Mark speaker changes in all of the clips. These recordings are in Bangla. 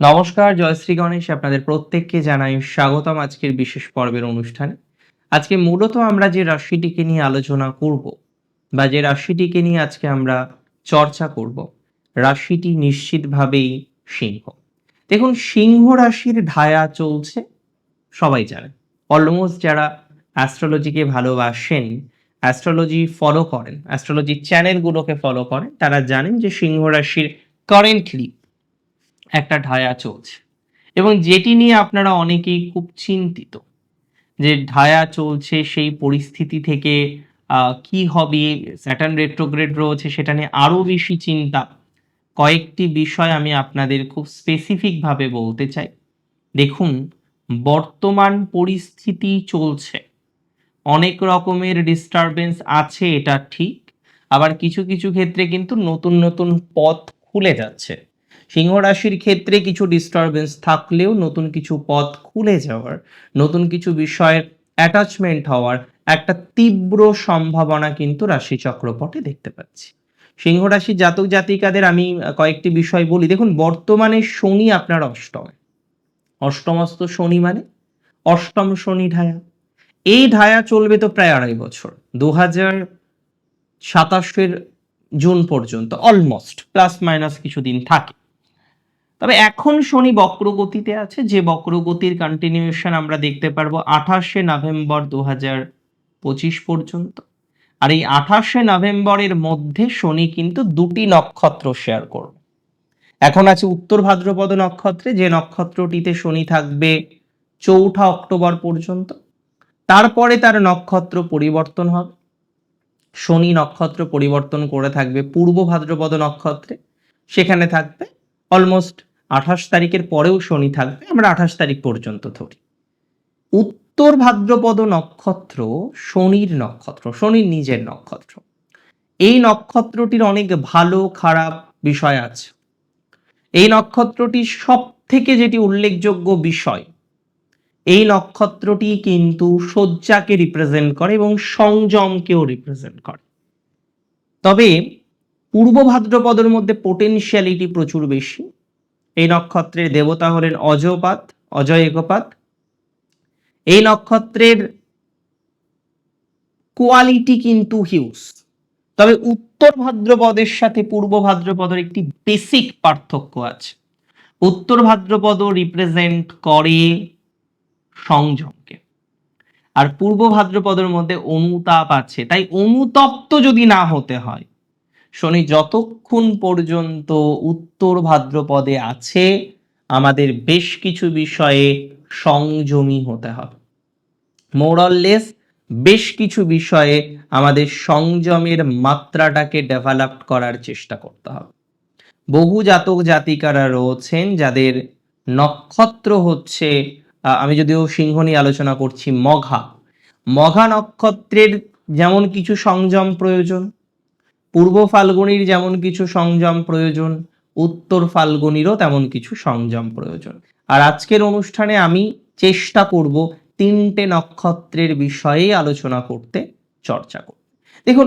Speaker 1: নমস্কার, জয়শ্রী গণেশ আপনাদের প্রত্যেককে জানাই স্বাগতম আজকের বিশেষ পর্বের অনুষ্ঠানে। আজকে মূলত আমরা যে রাশিটিকে নিয়ে আলোচনা করব বা যে রাশিটিকে নিয়ে আজকে আমরা চর্চা করব, রাশিটি নিশ্চিতভাবেই সিংহ। দেখুন, সিংহ রাশির ঢায়া চলছে, সবাই জানে। অলমোস্ট যারা অ্যাস্ট্রোলজিকে ভালোবাসেন অ্যাস্ট্রোলজি ফলো করেন অ্যাস্ট্রোলজি চ্যানেলগুলোকে ফলো করেন, তারা জানেন যে সিংহ রাশির কারেন্টলি একটা ঢায়া চলছে। এবং যেটি নিয়ে আপনারা অনেকেই খুব চিন্তিত, যে ঢায়া চলছে সেই পরিস্থিতি থেকে কি হবে? স্যাটার্ন রেট্রোগ্রেড রয়েছে, সেটা নিয়ে আরও বেশি চিন্তা। কয়েকটি বিষয় আমি আপনাদের খুব স্পেসিফিকভাবে বলতে চাই। দেখুন, বর্তমান পরিস্থিতি চলছে। অনেক রকমের ডিস্টারবেন্স আছে, এটা ঠিক। আবার কিছু কিছু ক্ষেত্রে কিন্তু নতুন নতুন পথ খুলে যাচ্ছে। সিংহ রাশির ক্ষেত্রে কিছু ডিস্টারবেন্স থাকলেও নতুন কিছু পথ খুলে যাওয়ার, নতুন কিছু বিষয়ের অ্যাটাচমেন্ট হওয়ার একটা তীব্র সম্ভাবনা কিন্তু রাশি চক্রপটে দেখতে পাচ্ছি। সিংহ রাশির জাতক জাতিকাদের আমি কয়েকটি বিষয় বলি। দেখুন, বর্তমানে শনি আপনার অষ্টমে। অষ্টমস্ত শনি মানে অষ্টম শনি ঢায়া। এই ঢায়া চলবে তো প্রায় আড়াই বছর দু হাজার সাতাশের জুন পর্যন্ত অলমোস্ট প্লাস মাইনাস কিছুদিন থাকে। তবে এখন শনি বক্রগতিতে আছে, যে বক্রগতির কন্টিনিউশন আমরা দেখতে পারব আঠাশে নভেম্বর দু হাজার পঁচিশ পর্যন্ত। আর এই আঠাশে নভেম্বরের মধ্যে শনি কিন্তু দুটি নক্ষত্র শেয়ার করবে। এখন আছে উত্তর ভাদ্রপদ নক্ষত্রে, যে নক্ষত্রটিতে শনি থাকবে চৌঠা অক্টোবর পর্যন্ত। তারপরে তার নক্ষত্র পরিবর্তন হবে। শনি নক্ষত্র পরিবর্তন করে থাকবে পূর্ব ভাদ্রপদ নক্ষত্রে। সেখানে থাকবে অলমোস্ট আঠাশ তারিখের পরেও শনি থাকবে, আমরা আঠাশ তারিখ পর্যন্ত ধরি। উত্তর ভাদ্রপদ নক্ষত্র শনির নক্ষত্র, শনির নিজের নক্ষত্র। এই নক্ষত্রটির অনেক ভালো, খারাপ বিষয় আছে। এই নক্ষত্রটির সব থেকে যেটি উল্লেখযোগ্য বিষয়, এই নক্ষত্রটি কিন্তু শয্যাকে রিপ্রেজেন্ট করে এবং সংযমকেও রিপ্রেজেন্ট করে। তবে পূর্ব ভাদ্রপদের মধ্যে পোটেনশিয়ালিটি প্রচুর বেশি। এই নক্ষত্রের দেবতা হলেন অজপাত অজয় একপাত এই নক্ষত্রের কোয়ালিটি কিন্তু হিউজ তবে উত্তর ভাদ্রপদের সাথে পূর্ব ভাদ্রপদের একটি বেসিক পার্থক্য আছে। উত্তর ভাদ্রপদ রিপ্রেজেন্ট করে সংযমকে। আর পূর্ব ভাদ্রপদের মধ্যে অনুতাপ আছে। তাই অনুতপ্ত যদি না হতে হয় শনি, যতক্ষণ পর্যন্ত উত্তর ভাদ্রপদে আছে, আমাদের বেশ কিছু বিষয়ে সংযমী হতে হবে। মোরললেস বেশ কিছু বিষয়ে আমাদের সংযমের মাত্রাটাকে ডেভেলপ করার চেষ্টা করতে হবে। বহু জাতক জাতিকারা রয়েছেন যাদের নক্ষত্র হচ্ছে আমি যদিও সিংহ নিয়ে আলোচনা করছি, মঘা। মঘা নক্ষত্রের যেমন কিছু সংযম প্রয়োজন পূর্ব ফাল্গুনির যেমন কিছু সংযম প্রয়োজন, উত্তর ফাল্গুনিরও তেমন কিছু সংযম প্রয়োজন। আর আজকের অনুষ্ঠানে আমি চেষ্টা করব তিনটে নক্ষত্রের বিষয়ে আলোচনা করতে চর্চা করতে। দেখুন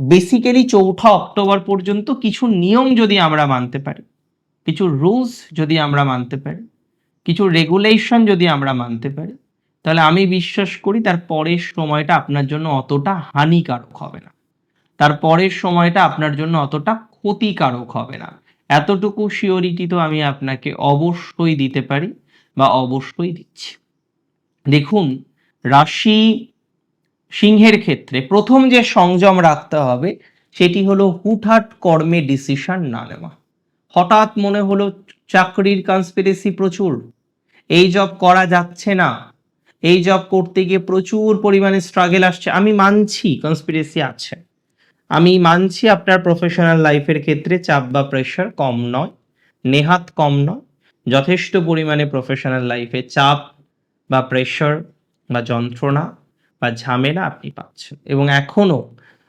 Speaker 1: বেসিক্যালি চৌঠা অক্টোবর পর্যন্ত কিছু নিয়ম যদি আমরা মানতে পারি, কিছু রুলস যদি আমরা মানতে পারি, কিছু রেগুলেশন যদি আমরা মানতে পারি, তাহলে আমি বিশ্বাস করি তার পরের সময়টা আপনার জন্য অতটা হানিকারক হবে না। তার পরের সময়টা আপনার জন্য অতটা ক্ষতিকারক হবে না। এতটুকু শিওরিটি তো আমি আপনাকে অবশ্যই দিতে পারি বা অবশ্যই দিচ্ছি। দেখুন, রাশি সিংহের ক্ষেত্রে প্রথম যে সংযম রাখতে হবে সেটি হলো হুটহাট কর্মে ডিসিশন না নেওয়া। হঠাৎ মনে হলো চাকরির কনস্পিরেসি প্রচুর, এই জব করা যাচ্ছে না, এই জব করতে গিয়ে প্রচুর পরিমাণে স্ট্রাগল আসছে। আমি মানছি কনস্পিরেসি আছে। আমি মানছি আপনার প্রফেশনাল লাইফের ক্ষেত্রে চাপ বা প্রেশার কম নয়, নেহাত কম নয়। যথেষ্ট পরিমাণে প্রফেশনাল লাইফে চাপ বা প্রেশার বা যন্ত্রণা বা ঝামেলা আপনি পাচ্ছেন। এবং এখনও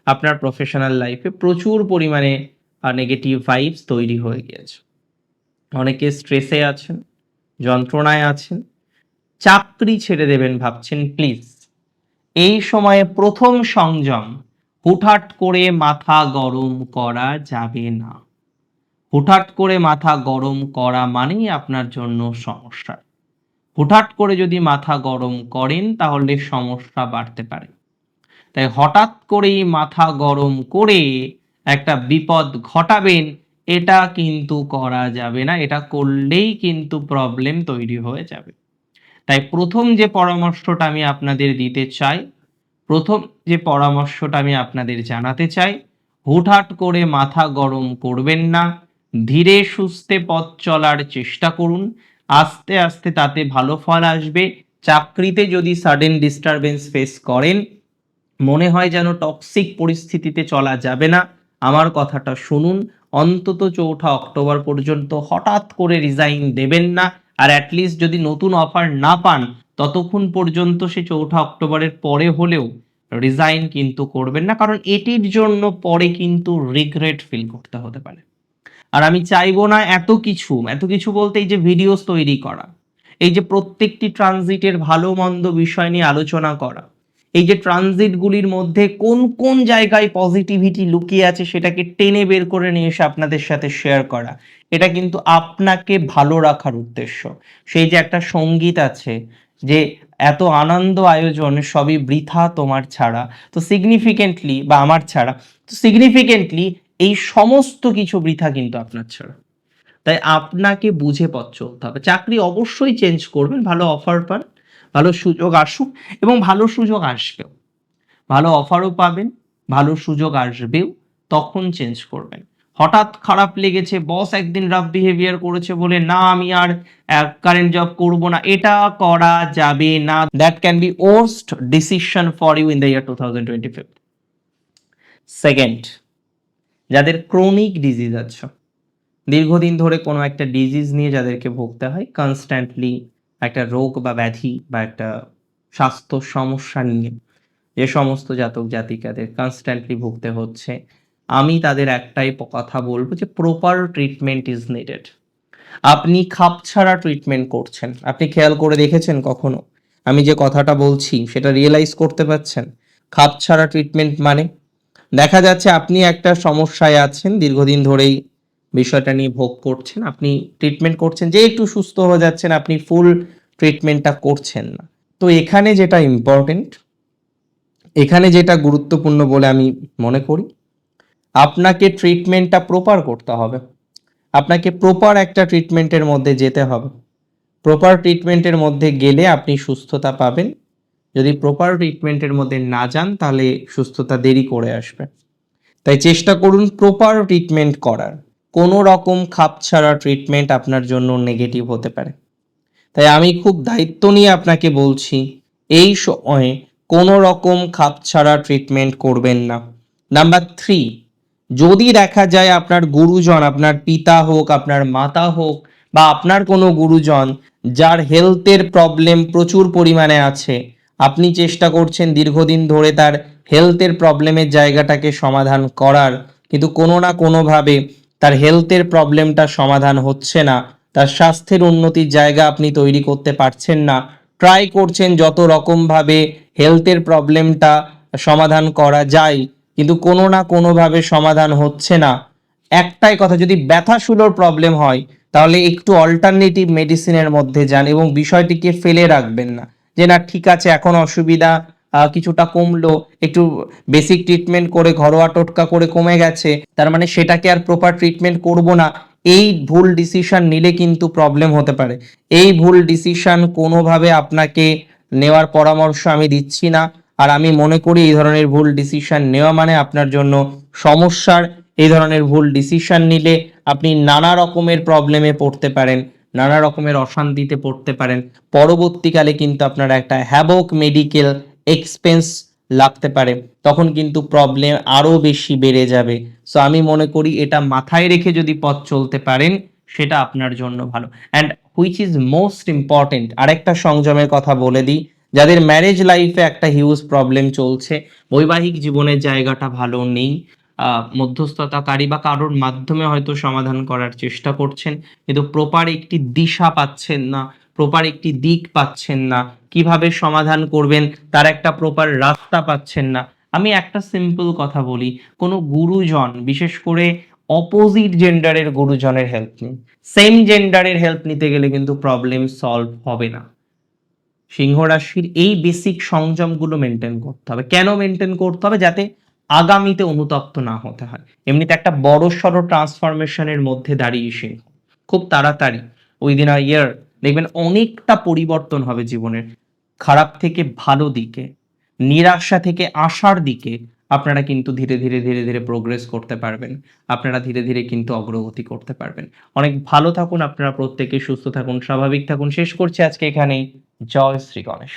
Speaker 1: আপনার প্রফেশনাল লাইফে প্রচুর পরিমাণে নেগেটিভ ভাইবস তৈরি হয়ে গিয়েছে। অনেকে স্ট্রেসে আছেন, যন্ত্রণায় আছেন। চাকরি ছেড়ে দেবেন ভাবছেন, প্লিজ, এই সময়ে প্রথম সংযম হুটহাট করে মাথা গরম করা যাবে না। হুটহাট করে মাথা গরম করা মানেই আপনার জন্য সমস্যা। হুটহাট করে যদি মাথা গরম করেন, তাহলে সমস্যা বাড়তে পারে। তাই হঠাৎ করেই মাথা গরম করে একটা বিপদ ঘটাবেন, এটা কিন্তু করা যাবে না। এটা করলেই কিন্তু প্রবলেম তৈরি হয়ে যাবে। তাই প্রথম যে পরামর্শটা আমি আপনাদের দিতে চাই প্রথম যে পরামর্শটা আমি আপনাদের জানাতে চাই, হুটহাট করে মাথা গরম করবেন না, ধীরে সুস্থে পথ চলার চেষ্টা করুন, আস্তে আস্তে তাতে ভালো ফল আসবে, চাকরিতে যদি সাডেন ডিস্টারবেন্স ফেস করেন, মনে হয় যেন টক্সিক পরিস্থিতিতে চলা যাবে না। আমার কথাটা শুনুন, অন্তত চৌঠা অক্টোবর পর্যন্ত হঠাৎ করে রিজাইন দেবেন না, আর অ্যাটলিস্ট যদি নতুন অফার না পান ততক্ষণ পর্যন্ত সে চৌঠা অক্টোবরের পরে হলেও রিজাইন কিন্তু করবেন না, কারণ এটির জন্য পরে কিন্তু রিগ্রেট ফিল করতে হতে পারে। আর আমি চাইব না এত কিছু এত কিছু বলতে এই যে ভিডিওস তৈরি করা, এই যে প্রত্যেকটি ট্রানজিটের ভালো মন্দ বিষয় নিয়ে আলোচনা করা, এই যে ট্রানজিটগুলির মধ্যে কোন কোন জায়গায় পজিটিভিটি লুকিয়ে আছে সেটাকে টেনে বের করে নিয়ে এসে আপনাদের সাথে শেয়ার করা, এটা কিন্তু আপনাকে ভালো রাখার উদ্দেশ্য। সেই যে একটা সংগীত আছে যে এত আনন্দ আয়োজন সবই বৃথা তোমার ছাড়া। তো সিগনিফিকেন্টলি বা আমার ছাড়া, তো সিগনিফিকেন্টলি এই সমস্ত কিছু বৃথা কিন্তু আপনার ছাড়া। তাই আপনাকে বুঝে পথ চলতে হবে। চাকরি অবশ্যই চেঞ্জ করবেন, ভালো অফার পান, ভালো সুযোগ আসুক এবং ভালো সুযোগ আসবেও। ভালো অফারও পাবেন, ভালো সুযোগ আসবেও, তখন চেঞ্জ করবেন। হঠাৎ খারাপ লেগেছে বস একদিন রাফ বিহেভিয়ার করেছে বলে, না, আমি আর কারেন্ট জব করব না। এটা করা যাবে না। That can be worst decision for you in the year two thousand twenty fifth second যাদের ক্রনিক ডিজিজ আছে, দীর্ঘদিন ধরে কোনো একটা ডিজিজ নিয়ে যাদেরকে ভুগতে হয় কনস্ট্যান্টলি একটা রোগ বা ব্যাধি বা একটা স্বাস্থ্য সমস্যা নিয়ে, যে সমস্ত জাতক জাতিকাদের কনস্ট্যান্টলি ভুগতে হচ্ছে আমি তাদের একটাই কথা বলব যে প্রপার ট্রিটমেন্ট ইজ নিডেড আপনি খাপ ছাড়া ট্রিটমেন্ট করছেন। আপনি খেয়াল করে দেখেছেন কখনো? আমি যে কথাটা বলছি, সেটা রিয়েলাইজ করতে পারছেন? খাপ ছাড়া ট্রিটমেন্ট মানে? দেখা যাচ্ছে আপনি একটা সমস্যায় আছেন, দীর্ঘদিন ধরেই বিষয়টা নিয়ে ভোগ করছেন, আপনি ট্রিটমেন্ট করছেন, যে একটু সুস্থ হয়ে যাচ্ছেন, আপনি ফুল ট্রিটমেন্টটা করছেন না। তো এখানে যেটা ইম্পর্টেন্ট এখানে যেটা গুরুত্বপূর্ণ বলে আমি মনে করি আপনাকে ট্রিটমেন্টটা প্রপার করতে হবে। আপনাকে প্রপার একটা ট্রিটমেন্টের মধ্যে যেতে হবে। প্রপার ট্রিটমেন্টের মধ্যে গেলে আপনি সুস্থতা পাবেন। যদি প্রপার ট্রিটমেন্টের মধ্যে না যান, তাহলে সুস্থতা দেরি করে আসবে। তাই চেষ্টা করুন প্রপার ট্রিটমেন্ট করার। কোনো রকম খাপ ছাড়া ট্রিটমেন্ট আপনার জন্য নেগেটিভ হতে পারে। তাই আমি খুব দায়িত্ব নিয়ে আপনাকে বলছি, এই সময়ে কোনো রকম খাপ ছাড়া ট্রিটমেন্ট করবেন না। নাম্বার থ্রি যদি দেখা যায় আপনার গুরুজন, আপনার পিতা হোক, আপনার মাতা হোক বা আপনার কোনো গুরুজন যার হেলথের প্রবলেম প্রচুর পরিমাণে আছে, আপনি চেষ্টা করছেন দীর্ঘদিন ধরে তার হেলথের প্রবলেমের জায়গাটাকে সমাধান করার, কিন্তু কোনো না কোনোভাবে তার হেলথের প্রবলেমটা সমাধান হচ্ছে না। তার স্বাস্থ্যের উন্নতির জায়গা আপনি তৈরি করতে পারছেন না। ট্রাই করছেন যত রকমভাবে হেলথের প্রবলেমটা সমাধান করা যায়। কিন্তু কোনো না কোনোভাবে সমাধান হচ্ছে না। একটাই কথা, যদি ব্যথা শুলোর প্রবলেম হয়, তাহলে একটু অল্টারনেটিভ মেডিসিনের মধ্যে যান এবং বিষয়টিকে ফেলে রাখবেন না। যে না, ঠিক আছে, এখন অসুবিধা কিছুটা কমলো, একটু বেসিক ট্রিটমেন্ট করে, ঘরোয়া টোটকা করে কমে গেছে, তার মানে সেটাকে আর প্রপার ট্রিটমেন্ট করব না। এই ভুল ডিসিশন নিলে কিন্তু প্রবলেম হতে পারে। এই ভুল ডিসিশন কোনোভাবে আপনাকে নেওয়ার পরামর্শ আমি দিচ্ছি না। আর আমি মনে করি এই ধরনের ভুল ডিসিশন নেওয়া মানে আপনার জন্য সমস্যার এই ধরনের ভুল ডিসিশন নিলে আপনি নানা রকমের প্রবলেমে পড়তে পারেন, নানা রকমের অশান্তিতে পড়তে পারেন। পরবর্তীকালে কিন্তু আপনার একটা হ্যাবক মেডিকেল এক্সপেন্স লাগতে পারে। তখন কিন্তু প্রবলেম আরও বেশি বেড়ে যাবে। সো আমি মনে করি এটা মাথায় রেখে যদি পথ চলতে পারেন, সেটা আপনার জন্য ভালো। And which is most important আরেকটা সংযমের কথা বলে দিই। যাদের ম্যারেজ লাইফে একটা হিউজ প্রবলেম চলছে, বৈবাহিক জীবনের জায়গাটা ভালো নেই মধ্যস্থতাকারী বা কারোর মাধ্যমে হয়তো সমাধান করার চেষ্টা করছেন, কিন্তু প্রপার একটি দিশা পাচ্ছেন না প্রপার একটি দিক পাচ্ছেন না, কীভাবে সমাধান করবেন, তার একটা প্রপার রাস্তা পাচ্ছেন না। আমি একটা সিম্পল কথা বলি, কোনো গুরুজন, বিশেষ করে অপোজিট জেন্ডারের গুরুজনের হেল্প নিন সেম জেন্ডারের হেল্প নিতে গেলে কিন্তু প্রবলেম সলভ হবে না। সিংহ রাশির এই বেসিক সংযমগুলো মেনটেন করতে হবে। কেন মেনটেন করতে হবে? যাতে আগামীতে অনুতপ্ত না হতে হয়। এমনিতে একটা বড় সড়ো ট্রান্সফরমেশনের মধ্যে দাঁড়িয়ে সিংহ। খুব তাড়াতাড়ি ওই দিন ইয়ার দেখবেন অনেকটা পরিবর্তন হবে জীবনের। খারাপ থেকে ভালো দিকে, নিরাশা থেকে আশার দিকে আপনারা কিন্তু ধীরে ধীরে ধীরে ধীরে প্রোগ্রেস করতে পারবেন। আপনারা ধীরে ধীরে কিন্তু অগ্রগতি করতে পারবেন। অনেক ভালো থাকুন, আপনারা প্রত্যেকে সুস্থ থাকুন, স্বাভাবিক থাকুন। শেষ করছি আজকে এখানেই। জয় শ্রী গণেশ।